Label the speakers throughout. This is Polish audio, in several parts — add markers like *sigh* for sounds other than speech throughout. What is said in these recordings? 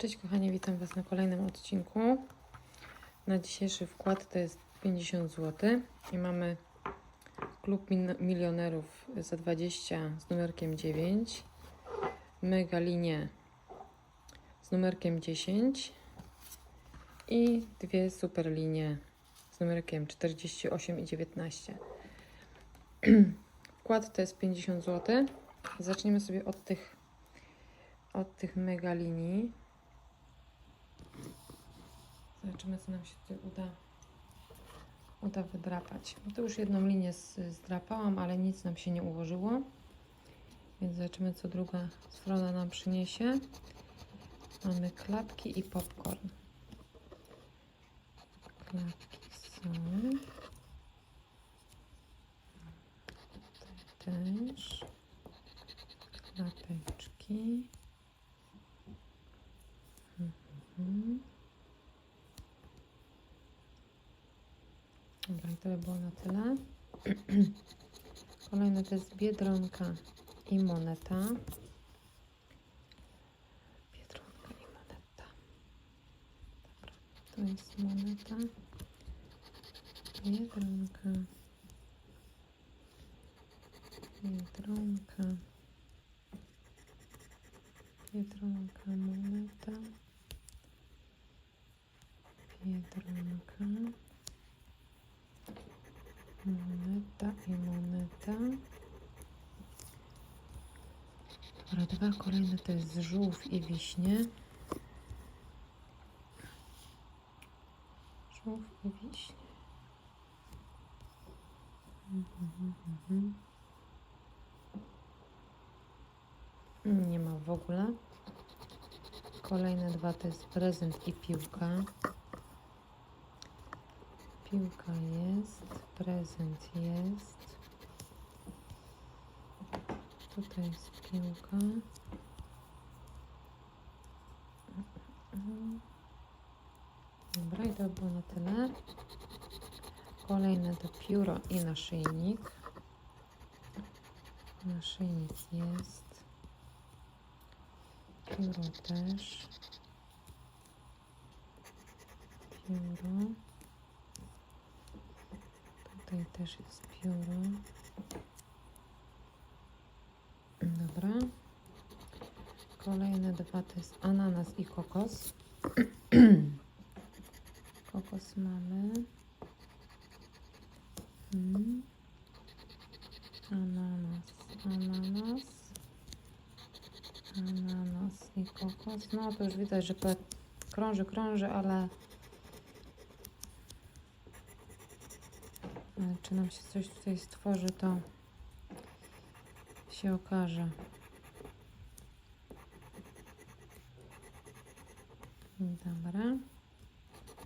Speaker 1: Cześć kochani, witam Was na kolejnym odcinku. Na dzisiejszy wkład to jest 50 zł i mamy klub milionerów za 20 z numerkiem 9, mega linię z numerkiem 10 i dwie super linie z numerkiem 48 i 19. *clears throat* Wkład to jest 50 zł. Zaczniemy sobie od tych od tych mega linii. Zobaczymy, co nam się tutaj uda, uda wydrapać. No to już jedną linię zdrapałam, ale nic nam się nie ułożyło. Więc zobaczymy, co druga strona nam przyniesie. Mamy klapki i popcorn. Klapki są. Tutaj też. Klapeczki. Mhm. Dobra, i to by było na tyle. *clears throat* Kolejne to jest Biedronka i moneta. Biedronka i moneta. Dobra, to jest moneta. Biedronka. Biedronka. Biedronka, moneta. Biedronka. Moneta i moneta. Dobra, dwa kolejne to jest żółw i wiśnie. Żółw i wiśnie. Mhm. Nie ma w ogóle. Kolejne dwa to jest prezent i piłka. Piłka jest, prezent jest. Tutaj jest piłka. Dobra, i to było na tyle. Kolejne to pióro i naszyjnik. Naszyjnik jest. Pióro też. Pióro. Tutaj też jest pióro. Dobra. Kolejne dwa to jest ananas i kokos. *clears throat* kokos mamy. Mm. Ananas, ananas. Ananas i kokos. No to już widać, że krąży, krąży, ale Ale czy nam się coś tutaj stworzy, to się okaże. Dobra.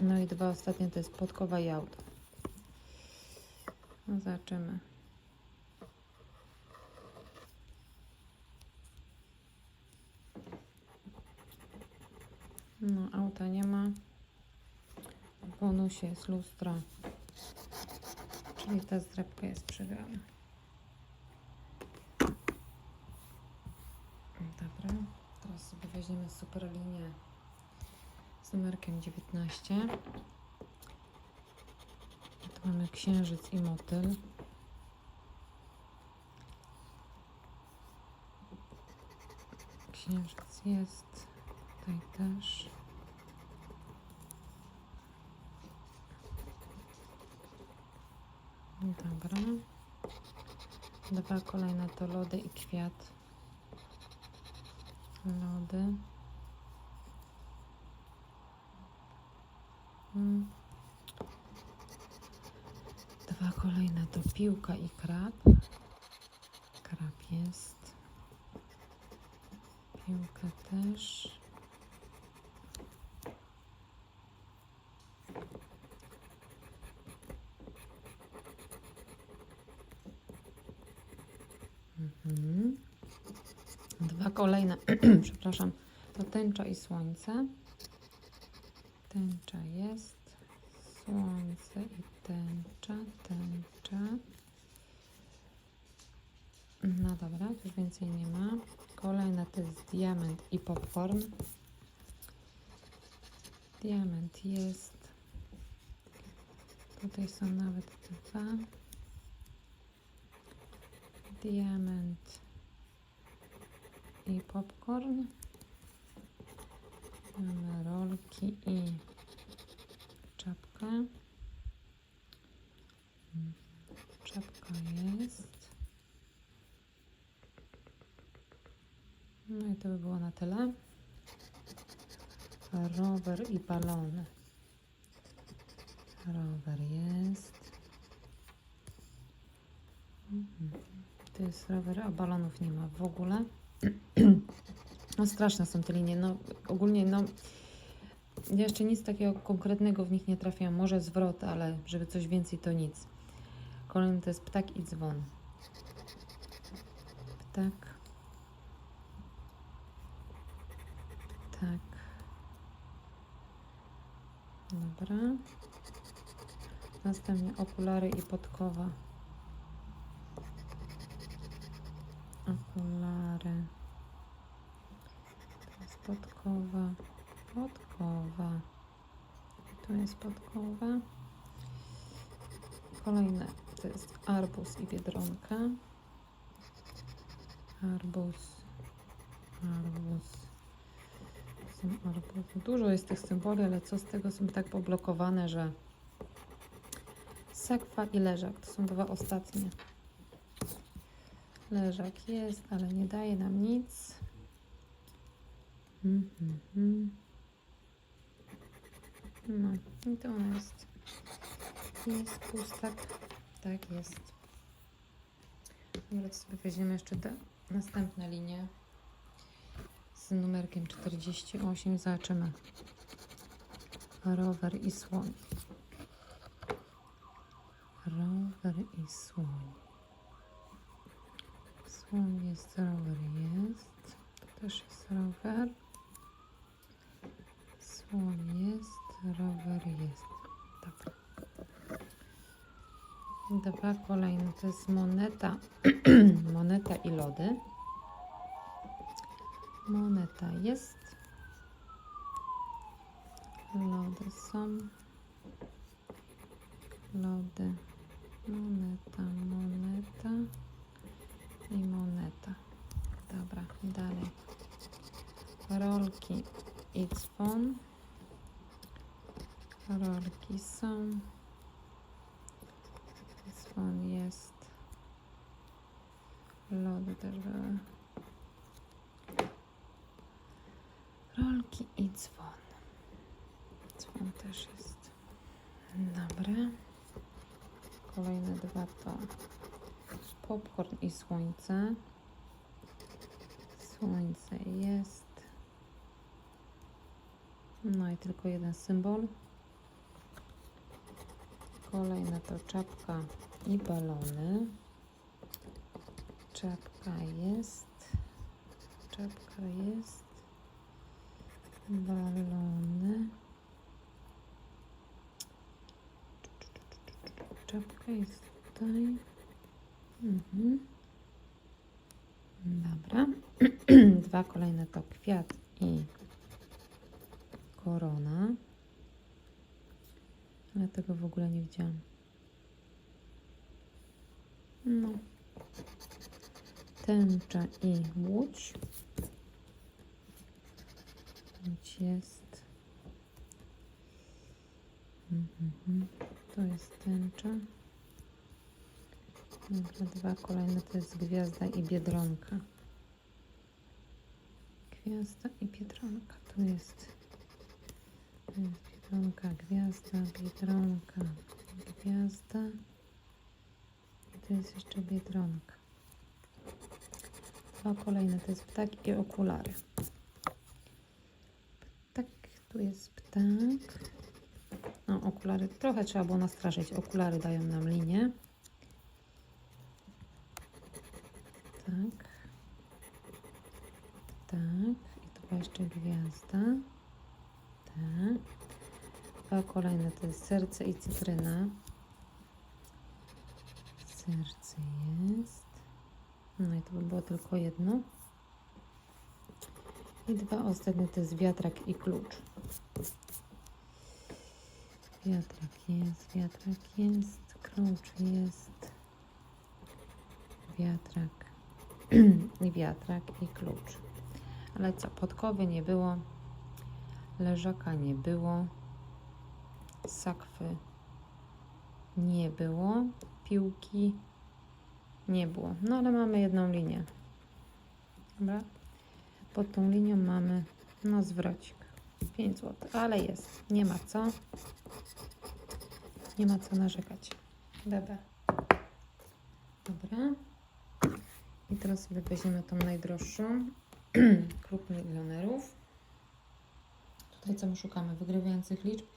Speaker 1: No i dwa ostatnie to jest podkowa i auto. No zobaczymy. No auta nie ma. W bonusie jest lustro. Czyli ta zdrabka jest przegrana. Dobra, teraz sobie weźmiemy super linię z numerkiem 19. Tu mamy księżyc i motyl. Księżyc jest, tutaj też. Dobra. Dwa kolejne to lody i kwiat. Lody. Mm. Dwa kolejne to piłka i krab. Krab jest. Piłka też. Mhm. Dwa kolejne, przepraszam, to tęcza i słońce. Tęcza jest, słońce i tęcza, tęcza. No dobra, tu więcej nie ma. Kolejne to jest diament i popcorn. Diament jest. Tutaj są nawet dwa. Diament i popcorn. Mamy rolki i czapkę. Czapka jest. No i to by było na tyle. Rower i balony. Rower jest. Mhm. To jest rower, a balonów nie ma w ogóle. No straszne są te linie. No ogólnie no ja jeszcze nic takiego konkretnego w nich nie trafiłam. Może zwrot, ale żeby coś więcej to nic. Kolejny to jest ptak i dzwon. Ptak. Tak. Dobra. Następnie okulary i podkowa. Okulary. To jest podkowa. Podkowa. Tu jest podkowa. Kolejne to jest arbuz i biedronka. Są arbuzy. Dużo jest tych symboli, ale co z tego są tak poblokowane, że sakwa i leżak to są dwa ostatnie. Leżak jest, ale nie daje nam nic. Mhm, mhm. No i to ona jest. Jest pustak. Tak jest. To sobie weźmiemy jeszcze te następne linie z numerkiem 48. Zobaczymy. Rower i słoń. Rower i słoń. Jest, rower jest. To też jest rower. Słoń jest, rower jest. Dobra. Dwa kolejne to jest moneta. *clears throat* moneta i lody. Moneta jest. Lody są. Lody. Moneta, moneta i moneta. Dobra, dalej. Rolki i dzwon. Rolki są. Dzwon jest. Lody też były. Rolki i dzwon. Dzwon też jest. Dobra. Kolejne dwa to popcorn i słońce. Słońce jest. No i tylko jeden symbol. Kolejna to czapka i balony. Czapka jest. Czapka jest. Balony. Czapka jest tutaj. Mhm. Dobra. *clears throat* Dwa kolejne to kwiat i korona. Ale tego w ogóle nie widziałam. No. Tęcza i łódź. Łódź jest. Mhm. To jest tęcza. Dobra, dwa kolejne to jest gwiazda i biedronka. Gwiazda i biedronka. Tu jest biedronka, gwiazda, biedronka, gwiazda. I tu jest jeszcze biedronka. Dwa kolejne to jest ptak i okulary. Ptak, tu jest ptak. No, okulary, trochę trzeba było nastraszyć. Okulary dają nam linię. Tak. Tak. I tu była jeszcze gwiazda. Tak. Dwa kolejne to jest serce i cytryna. Serce jest. No i to by było tylko jedno. I dwa ostatnie to jest wiatrak i klucz. Wiatrak jest, wiatrak jest, klucz jest. Wiatrak *clears throat* i wiatrak i klucz. Ale co, podkowy nie było, leżaka nie było, sakwy nie było, piłki nie było. No ale mamy jedną linię. Dobra? Pod tą linią mamy no zwrocik. 5 zł, ale jest. Nie ma co. Nie ma co narzekać. Bebe. Dobra. I teraz sobie weźmiemy tą najdroższą. *clears throat* Klub milionerów. Tutaj co my szukamy? Wygrywających liczb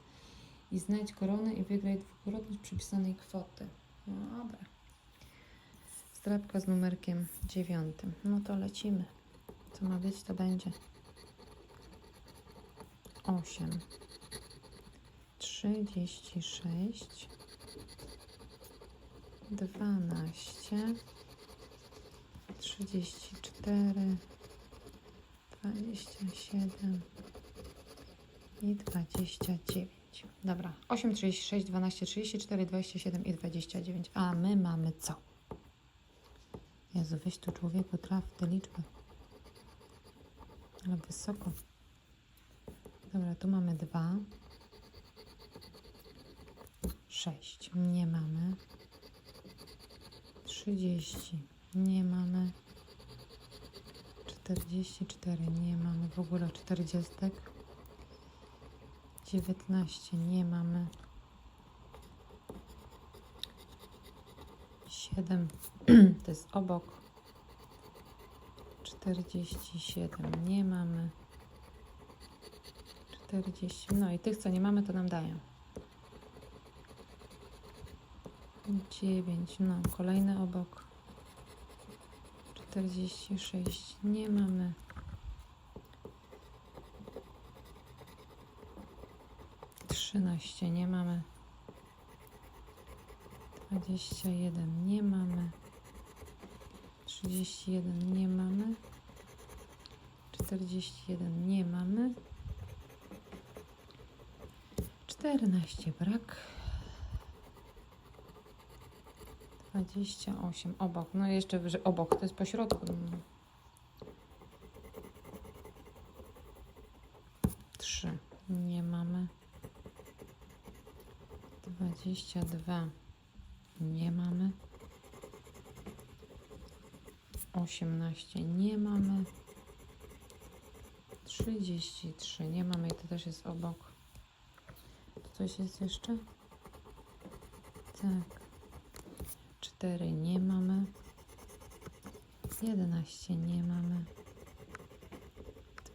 Speaker 1: i znajdź koronę i wygraj dwukrotność przypisanej kwoty. No dobra. Strapka z numerkiem dziewiątym. No to lecimy. Co ma być, to będzie. 8 36 12 34 27 i 29. Dobra, 8, 36, 12, 34, 27 i 29. A my mamy co? Jezu, weź tu człowieku traf te liczby. Ale wysoko. Dobra, tu mamy 2. 6. Nie mamy. 30. Nie mamy. 44. Nie mamy w ogóle 40. 19. Nie mamy. 7. *clears throat* To jest obok. 47. Nie mamy. 40. No i tych, co nie mamy, to nam dają. 9. No, kolejny obok. 46. Nie mamy. 13. Nie mamy. 21. Nie mamy. 31. Nie mamy. 41. Nie mamy. 14 brak. 28 obok. No jeszcze wyżej obok, to jest po środku. No. 3 nie mamy. 22 nie mamy. 18 nie mamy. 33 nie mamy i to też jest obok. Tu coś jest jeszcze? Tak. 4 nie mamy. 11 nie mamy.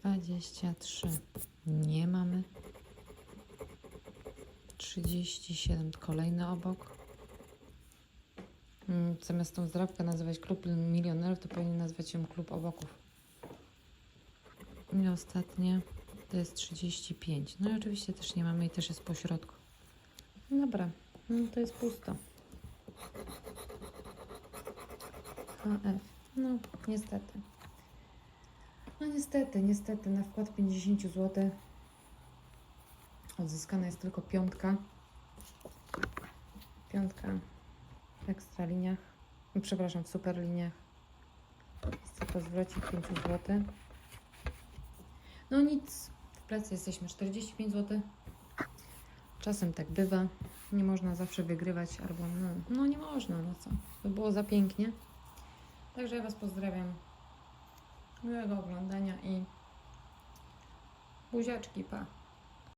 Speaker 1: 23 nie mamy. 37 kolejny obok. Mm, Zamiast tą zdrabkę nazywać klub milionerów, to powinien nazwać ją klub oboków. I ostatnie to jest 35. No i oczywiście też nie mamy i też jest po środku. Dobra, no to jest pusto. HF. No, niestety. No niestety, niestety na wkład 50 zł odzyskana jest tylko piątka. Piątka w ekstra liniach. Przepraszam, w super liniach. Jest tylko zwrocik 5 zł. No nic, w plecy jesteśmy 45 zł. Czasem tak bywa. Nie można zawsze wygrywać, albo no, no nie można, no co. To było za pięknie. Także ja Was pozdrawiam. Miłego oglądania i buziaczki, pa.